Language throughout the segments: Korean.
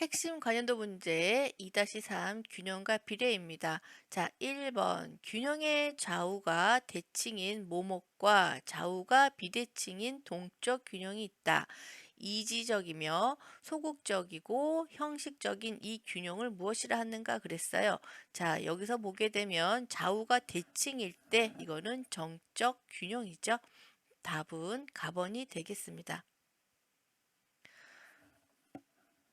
핵심 관련도 문제 2-3 균형과 비례입니다. 자, 1번 균형의 좌우가 대칭인 모목과 좌우가 비대칭인 동적 균형이 있다. 이지적이며 소극적이고 형식적인 이 균형을 무엇이라 하는가 그랬어요. 자, 여기서 보게 되면 좌우가 대칭일 때 이거는 정적 균형이죠. 답은 가번이 되겠습니다.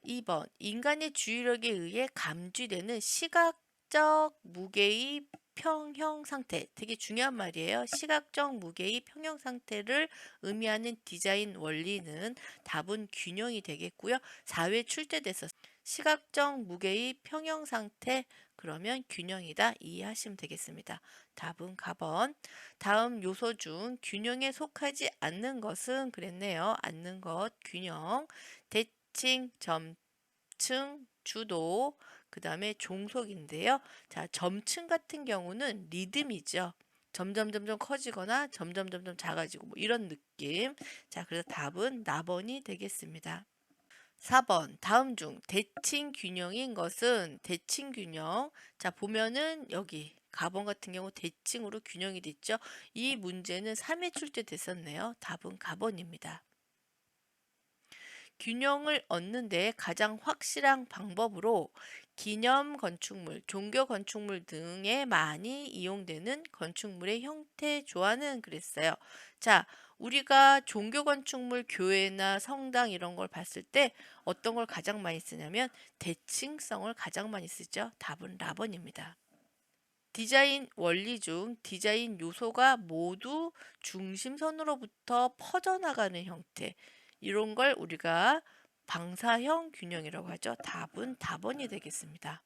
2번 인간의 주의력에 의해 감지되는 시각적 무게의 평형 상태 되게 중요한 말이에요. 시각적 무게의 평형 상태를 의미하는 디자인 원리는 답은 균형이 되겠고요. 4회 출제돼서 시각적 무게의 평형 상태 그러면 균형이다 이해하시면 되겠습니다. 답은 가번. 다음 요소 중 균형에 속하지 않는 것은 그랬네요. 않는 것 균형 대 칭 점층 주도 그 다음에 종속인데요. 자, 점층 같은 경우는 리듬이죠. 점점 점점 커지거나 점점 점점 작아지고 뭐 이런 느낌. 자, 그래서 답은 나번이 되겠습니다. 4번 다음 중 대칭 균형인 것은 대칭 균형. 자, 보면은 여기 가번 같은 경우 대칭으로 균형이 됐죠. 이 문제는 3회 출제됐었네요. 답은 가번입니다. 균형을 얻는 데 가장 확실한 방법으로 기념 건축물, 종교 건축물 등에 많이 이용되는 건축물의 형태 조화는 그랬어요. 자, 우리가 종교 건축물, 교회나 성당 이런 걸 봤을 때 어떤 걸 가장 많이 쓰냐면 대칭성을 가장 많이 쓰죠. 답은 라번입니다. 디자인 원리 중 디자인 요소가 모두 중심선으로부터 퍼져나가는 형태. 이런 걸 우리가 방사형 균형이라고 하죠. 답은 답원이 되겠습니다.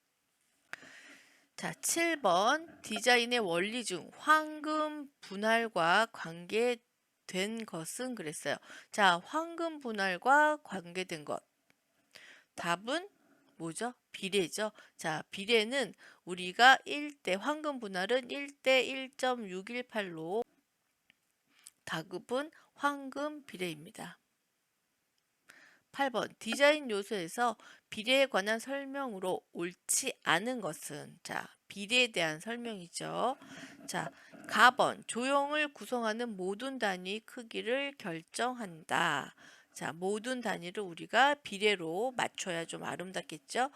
자, 7번 디자인의 원리 중 황금 분할과 관계된 것은 그랬어요. 자, 황금 분할과 관계된 것. 답은 뭐죠? 비례죠. 자, 비례는 우리가 1대 황금 분할은 1대 1.618로 다급은 황금 비례입니다. 8번 디자인 요소에서 비례에 관한 설명으로 옳지 않은 것은 자 비례에 대한 설명이죠. 자 가번 조형을 구성하는 모든 단위 크기를 결정한다. 자 모든 단위를 우리가 비례로 맞춰야 좀 아름답겠죠.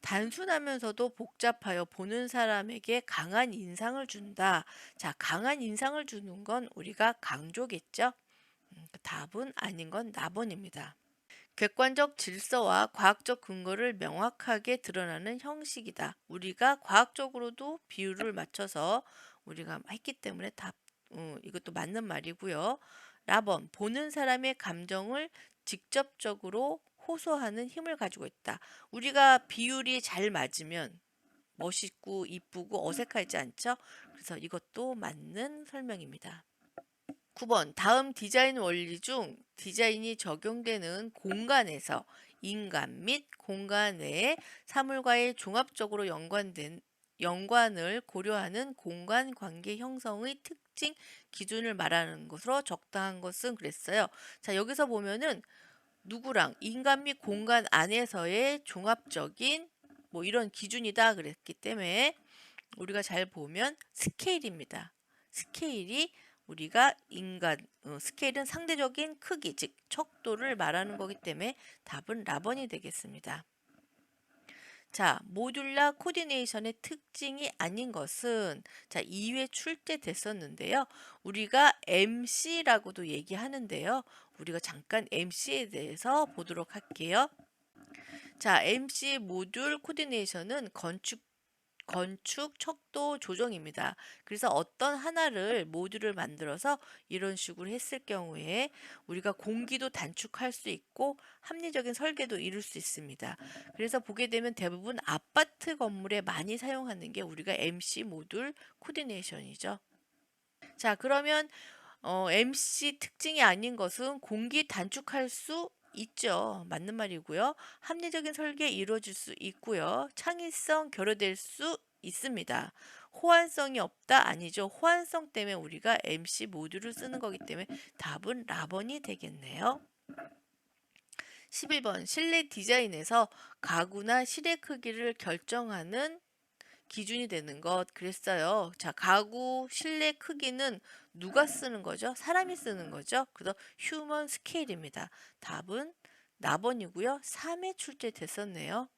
단순하면서도 복잡하여 보는 사람에게 강한 인상을 준다. 자 강한 인상을 주는 건 우리가 강조겠죠. 음, 답은 아닌 건 나번입니다. 객관적 질서와 과학적 근거를 명확하게 드러나는 형식이다. 우리가 과학적으로도 비율을 맞춰서 우리가 했기 때문에 답 어, 이것도 맞는 말이고요. 라번 보는 사람의 감정을 직접적으로 호소하는 힘을 가지고 있다. 우리가 비율이 잘 맞으면 멋있고 이쁘고 어색하지 않죠? 그래서 이것도 맞는 설명입니다. 9번 다음 디자인 원리 중 디자인이 적용되는 공간에서 인간 및 공간 외의 사물과의 종합적으로 연관된 연관을 고려하는 공간 관계 형성의 특징 기준을 말하는 것으로 적당한 것은 그랬어요. 자, 여기서 보면은 누구랑 인간 및 공간 안에서의 종합적인 뭐 이런 기준이다 그랬기 때문에 우리가 잘 보면 스케일입니다. 스케일이 우리가 인간 어, 스케일은 상대적인 크기 즉 척도를 말하는 거기 때문에 답은 라번이 되겠습니다. 자, 모듈라 코디네이션의 특징이 아닌 것은 자, 2회 출제됐었는데요. 우리가 MC라고도 얘기하는데요. 우리가 잠깐 MC에 대해서 보도록 할게요. 자, MC 모듈 코디네이션은 건축 건축 척도 조정입니다. 그래서 어떤 하나를 모듈을 만들어서 이런 식으로 했을 경우에 우리가 공기도 단축할 수 있고 합리적인 설계도 이룰 수 있습니다. 그래서 보게 되면 대부분 아파트 건물에 많이 사용하는 게 우리가 MC 모듈 코디네이션이죠. 자, 그러면 어, MC 특징이 아닌 것은 공기 단축할 수 있죠. 맞는 말이고요. 합리적인 설계 이루어질 수 있고요. 창의성 결여될 수 있습니다. 호환성이 없다? 아니죠. 호환성 때문에 우리가 MC 모듈을 쓰는 거기 때문에 답은 라번이 되겠네요. 11번 실내 디자인에서 가구나 실의 크기를 결정하는 기준이 되는 것 그랬어요. 자, 가구 실내 크기는 누가 쓰는 거죠? 사람이 쓰는 거죠. 그래서 휴먼 스케일입니다. 답은 나번이고요. 3에 출제됐었네요.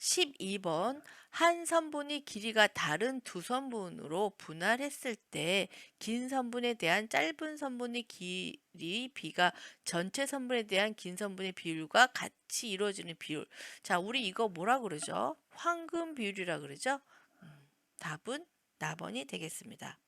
12번 한 선분이 길이가 다른 두 선분으로 분할했을 때 긴 선분에 대한 짧은 선분의 길이 비가 전체 선분에 대한 긴 선분의 비율과 같이 이루어지는 비율. 자, 우리 이거 뭐라 그러죠? 황금 비율이라 그러죠? 음, 답은 나번이 되겠습니다.